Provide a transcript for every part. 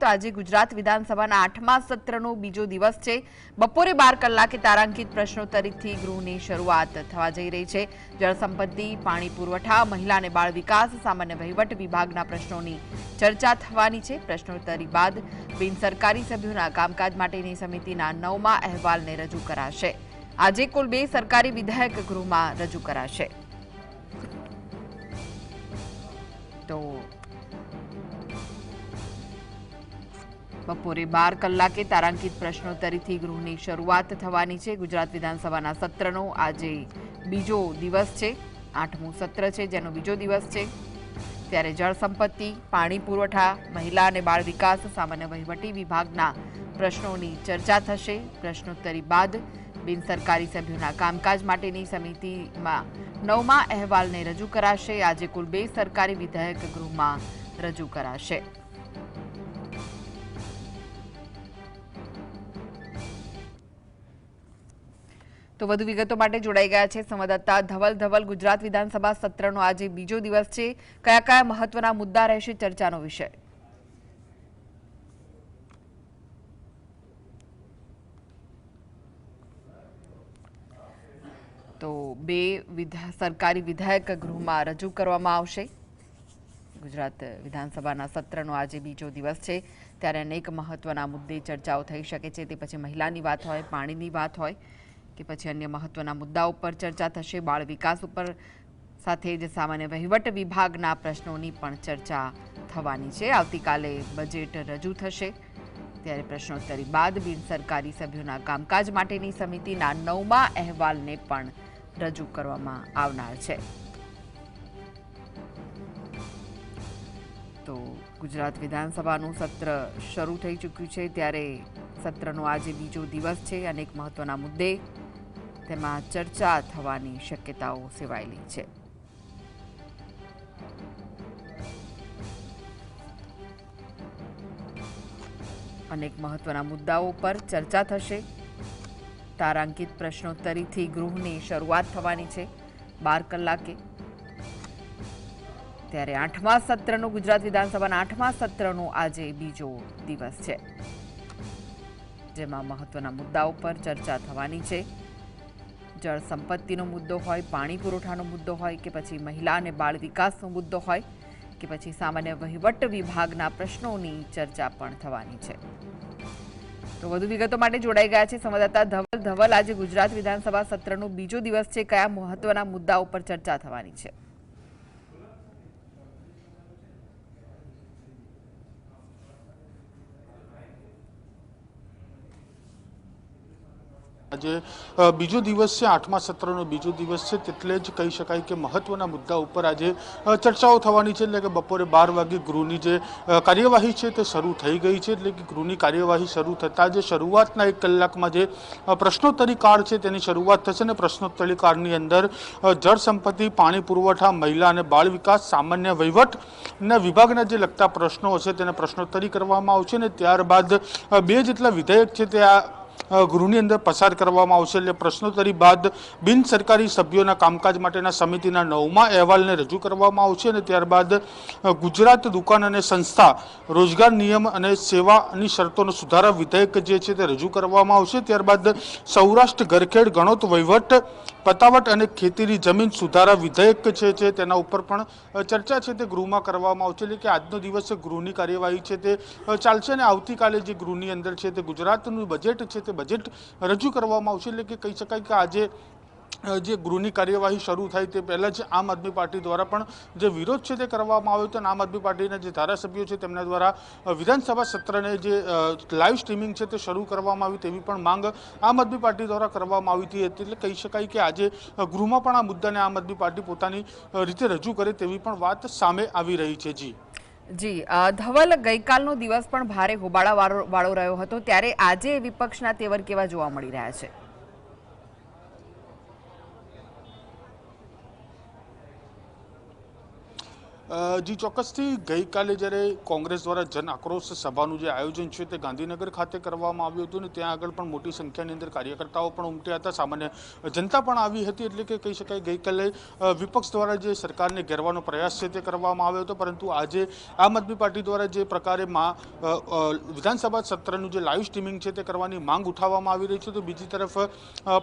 તો આજે ગુજરાત વિધાનસભાના આઠમા સત્રનો બીજો દિવસ છે. બપોરે બાર કલાકે તારાંકિત પ્રશ્નોત્તરીથી ગૃહની શરૂઆત થવા જઈ રહી છે. જળસંપત્તિ પાણી પુરવઠા, મહિલા અને બાળ વિકાસ, સામાન્ય વહીવટ વિભાગના પ્રશ્નોની ચર્ચા થવાની છે. પ્રશ્નોત્તરી બાદ બિન સરકારી સભ્યોના કામકાજ માટેની સમિતિના નવમા અહેવાલને રજૂ કરાશે. આજે કુલ બે સરકારી વિધેયક ગૃહમાં રજૂ કરાશે. બપોરે બાર કલાકે તારાંકિત પ્રશ્નોત્તરીથી ગૃહની શરૂઆત થવાની છે. ગુજરાત વિધાનસભાના સત્રનો આજે બીજો દિવસ છે. આઠમું સત્ર છે, જેનો બીજો દિવસ છે. ત્યારે જળ સંપત્તિ, પાણી પુરવઠા, મહિલા અને બાળ વિકાસ, સામાન્ય વહીવટી વિભાગના પ્રશ્નોની ચર્ચા થશે. પ્રશ્નોત્તરી બાદ બિનસરકારી સભ્યોના કામકાજ માટેની સમિતિમાં નવમા અહેવાલને રજૂ કરાશે. આજે કુલ બે સરકારી વિધેયક ગૃહમાં રજૂ કરાશે. તો વધુ વિગતો માટે જોડાઈ ગયા છે સંવાદદાતા ધવલ. ધવલ, ગુજરાત વિધાનસભા સત્રનો આજે બીજો દિવસ છે. કયા કયા મહત્વના મુદ્દા રહેશે ચર્ચાનો વિષય? તો બે સરકારી વિધાયક ગૃહમાં રજૂ કરવામાં આવશે. ગુજરાત વિધાનસભાના સત્રનો આજે બીજો દિવસ છે. ત્યારે અનેક મહત્વના મુદ્દે ચર્ચાઓ થઈ શકે છે. તે પછી મહિલાની વાત હોય, પાણીની વાત હોય. કે પછી અન્ય મહત્વના મુદ્દાઓ પર ચર્ચા થશે. બાળ વિકાસ ઉપર સાથે જ સામાન્ય વહીવટ વિભાગના પ્રશ્નોની પણ ચર્ચા થવાની છે. આવતીકાલે બજેટ રજૂ થશે. ત્યારે પ્રશ્નોત્તરી બાદ બિન સરકારી સભ્યોના કામકાજ માટેની સમિતિના નવમા અહેવાલને પણ રજૂ કરવામાં આવનાર છે. તો ગુજરાત વિધાનસભાનું સત્ર શરૂ થઈ ચૂક્યું છે. ત્યારે સત્રનો આજે બીજો દિવસ છે. અનેક મહત્વના મુદ્દે તેમાં ચર્ચા થવાની શક્યતાઓ સેવાયેલી છે. અનેક મહત્વના મુદ્દાઓ પર ચર્ચા થશે. તારાંકિત પ્રશ્નોત્તરીથી ગૃહની શરૂઆત થવાની છે, બાર કલાકે. ત્યારે આઠમા સત્રનું, ગુજરાત વિધાનસભાના આઠમા સત્રનો આજે બીજો દિવસ છે. જેમાં મહત્વના મુદ્દાઓ પર ચર્ચા થવાની છે. જળ સંપત્તિનો મુદ્દો હોય, પાણી પુરવઠાનો મુદ્દો હોય કે પછી મહિલા અને બાળ વિકાસનો મુદ્દો હોય કે પછી સામાન્ય વહીવટ વિભાગના પ્રશ્નોની ચર્ચા પણ થવાની છે. તો વધુ વિગતો માટે જોડાઈ ગયા છે સંવાદદાતા ધવલ. ધવલ, આજે ગુજરાત વિધાનસભા સત્રનો બીજો દિવસ છે. કયા મહત્વના મુદ્દાઓ પર ચર્ચા થવાની છે? આજે બીજો દિવસ છે, આઠમા સત્રનો બીજો દિવસ છે, તેટલે જ કહી શકાય કે મહત્વના મુદ્દા ઉપર આજે ચર્ચાઓ થવાની છે, એટલે કે બપોરે બાર વાગે ગૃહની જે કાર્યવાહી છે તે શરૂ થઈ ગઈ છે, એટલે કે ગૃહની કાર્યવાહી શરૂ થતાં જે શરૂઆતના એક કલાકમાં જે પ્રશ્નોત્તરી કાળ છે તેની શરૂઆત થશે અને પ્રશ્નોત્તરી કાળની અંદર જળ સંપત્તિ, પાણી પુરવઠા, મહિલા અને બાળ વિકાસ, સામાન્ય વહીવટ ના વિભાગના જે લગતા પ્રશ્નો હશે તેને પ્રશ્નોત્તરી કરવામાં આવશે અને ત્યારબાદ બે જેટલા વિધેયક છે તે આ ગૃહની અંદર પસાર કરવામાં આવશે એટલે પ્રશ્નોત્તરી બાદ બિન સરકારી સભ્યોના કામકાજ માટેના સમિતિના નવમા અહેવાલને રજૂ કરવામાં આવશે અને ત્યારબાદ ગુજરાત દુકાન અને સંસ્થા રોજગાર નિયમ અને સેવાની શરતોનો સુધારા વિધેયક જે છે તે રજૂ કરવામાં આવશે. ત્યારબાદ સૌરાષ્ટ્ર ગરખેડ ગણોત વહીવટ, પતાવટ અને ખેતીની જમીન સુધારા વિધેયક છે છે તેના ઉપર પણ ચર્ચા છે તે ગૃહમાં કરવામાં આવશે. એટલે કે આજનો દિવસ ગૃહની કાર્યવાહી છે તે ચાલશે અને આવતીકાલે જે ગૃહની અંદર છે તે ગુજરાતનું બજેટ છે તે બજેટ રજૂ કરવામાં આવશે એટલે કે કહી શકાય કે આજે જે ગૃહની કાર્યવાહી શરૂ થાય તે પહેલાં જ આમ આદમી પાર્ટી દ્વારા પણ જે વિરોધ છે તે કરવામાં આવ્યો હતો અને આમ આદમી પાર્ટીના જે ધારાસભ્યો છે તેમના દ્વારા વિધાનસભા સત્રને જે લાઈવ સ્ટ્રીમિંગ છે તે શરૂ કરવામાં આવી તેવી પણ માંગ આમ આદમી પાર્ટી દ્વારા કરવામાં આવી હતી. એટલે કહી શકાય કે આજે ગૃહમાં પણ આ મુદ્દાને આમ આદમી પાર્ટી પોતાની રીતે રજૂ કરે તેવી પણ વાત સામે આવી રહી છે. જી. જી ધવલ ગઈકાલનો દિવસ પણ ભારે હોબાળા વાળો રહ્યો હતો, ત્યારે આજે વિપક્ષના તેવર કેવા જોવા મળી રહ્યા છે? જી, ચોક્કસથી ગઈકાલે જ્યારે કોંગ્રેસ દ્વારા જન આક્રોશ સભાનું જે આયોજન છે તે ગાંધીનગર ખાતે કરવામાં આવ્યું હતું ને ત્યાં આગળ પણ મોટી સંખ્યાની અંદર કાર્યકર્તાઓ પણ ઉમટ્યા હતા. સામાન્ય જનતા પણ આવી હતી એટલે કે કહી શકાય ગઈકાલે વિપક્ષ દ્વારા જે સરકારને ઘેરવાનો પ્રયાસ છે તે કરવામાં આવ્યો હતો. પરંતુ આજે આમ આદમી પાર્ટી દ્વારા જે પ્રકારે વિધાનસભા સત્રનું જે લાઈવ સ્ટ્રીમિંગ છે તે કરવાની માંગ ઉઠાવવામાં આવી રહી છે. તો બીજી તરફ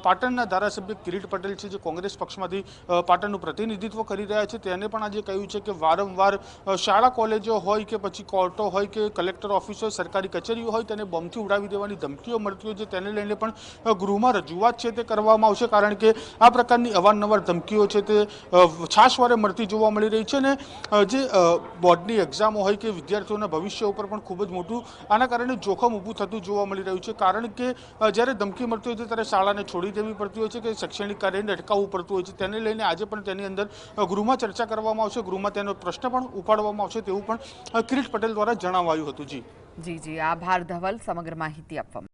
પાટણના ધારાસભ્ય કિરીટ પટેલ છે જે કોંગ્રેસ પક્ષમાંથી પાટણનું પ્રતિનિધિત્વ કરી રહ્યા છે, તેને પણ આજે કહ્યું છે કે વારંવાર શાળા કોલેજો હોય કે પછી કોર્ટો હોય કે કલેક્ટર ઓફિસ હોય સરકારી કચેરીઓ હોય તેને બોમ્બથી ઉડાવી દેવાની ધમકીઓ મળતી હોય છે. તેને લઈને પણ ગૃહમાં રજૂઆત છે તે કરવામાં આવશે કારણ કે આ પ્રકારની અવારનવાર ધમકીઓ છે તે છાશવારે મળતી જોવા મળી રહી છે ને જે બોર્ડની એક્ઝામો હોય કે વિદ્યાર્થીઓના ભવિષ્ય ઉપર પણ ખૂબ જ મોટું, આના કારણે જોખમ ઊભું થતું જોવા મળી રહ્યું છે. કારણ કે જ્યારે ધમકી મળતી હોય છે ત્યારે શાળાને છોડી દેવી પડતી હોય છે કે શૈક્ષણિક કાર્યને અટકાવવું પડતું હોય છે. તેને લઈને આજે પણ તેની અંદર ગૃહમાં ચર્ચા કરવામાં આવશે. ગૃહમાં તેનો પ્રશ્ન પણ ઉપાડવામાં આવશે તેવું પણ કિરીટ પટેલ દ્વારા જણાવાયું હતું. જી. જી જી. આભાર ધવલ. સમગ્ર માહિતી આપવા.